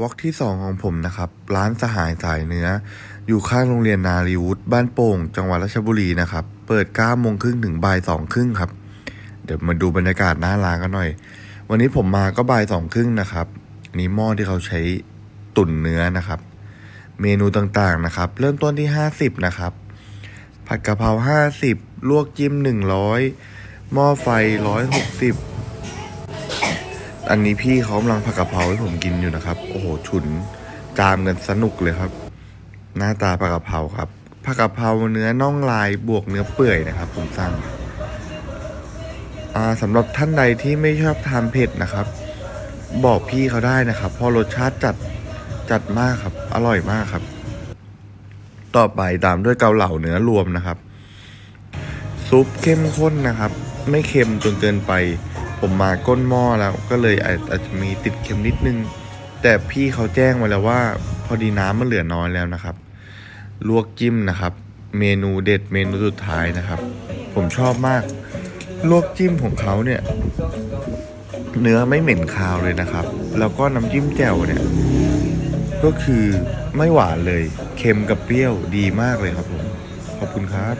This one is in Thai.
วอล์กที่ 2 ของผมนะครับ ร้านสหายสายเนื้อ อยู่ข้างโรงเรียนนารีวุฒิบ้านโป่ง จังหวัดราชบุรีนะครับ เปิด9โมงครึ่งถึงบ่าย2ครึ่งครับ เดี๋ยวมาดูบรรยากาศหน้าร้านกันหน่อย วันนี้ผมมาก็บ่ายสองครึ่งนะครับนนี้หม้อที่เขาใช้ตุ๋นเนื้อนะครับ เมนูต่างๆนะครับ เริ่มต้นที่ 50 นะครับ ผัดกะเพรา50 ลวกจิ้ม 100 หม้อไฟ 160 อันนี้พี่เขากำลังผัดกะเพราให้ผมกินอยู่นะครับ โอ้โหฉุนจามกันสนุกเลยครับ หน้าตาผัดกะเพราครับผัดกะเพราเนื้อน่องลายบวกเนื้อเปื่อยนะครับ ผมสั่งอ่าสำหรับท่านใดที่ไม่ชอบทานเผ็ดนะครับ บอกพี่เขาได้นะครับเพราะรสชาติจัดจัดมากครับ อร่อยมากครับ ต่อไปตามด้วยเกาเหลาเนื้อรวมนะครับ ซุปเข้มข้นนะครับ ไม่เค็มจนเกินไป ผมมาก้นหม้อแล้วก็เลยอาจจจะมีติดเค็มนิดนึง แต่พี่เขาแจ้งมาแล้วว่า พอดีน้ำมันเหลือน้อยแล้วนะครับ ลวกจิ้มนะครับ เมนูเด็ดเมนูสุดท้ายนะครับ ผมชอบมาก ลวกจิ้มของเขาเนี่ย เนื้อไม่เหม็นคาวเลยนะครับ แล้วก็น้ำจิ้มแจ่วเนี่ย ก็คือไม่หวานเลย เค็มกับเปรี้ยวดีมากเลยครับผม ขอบคุณครับ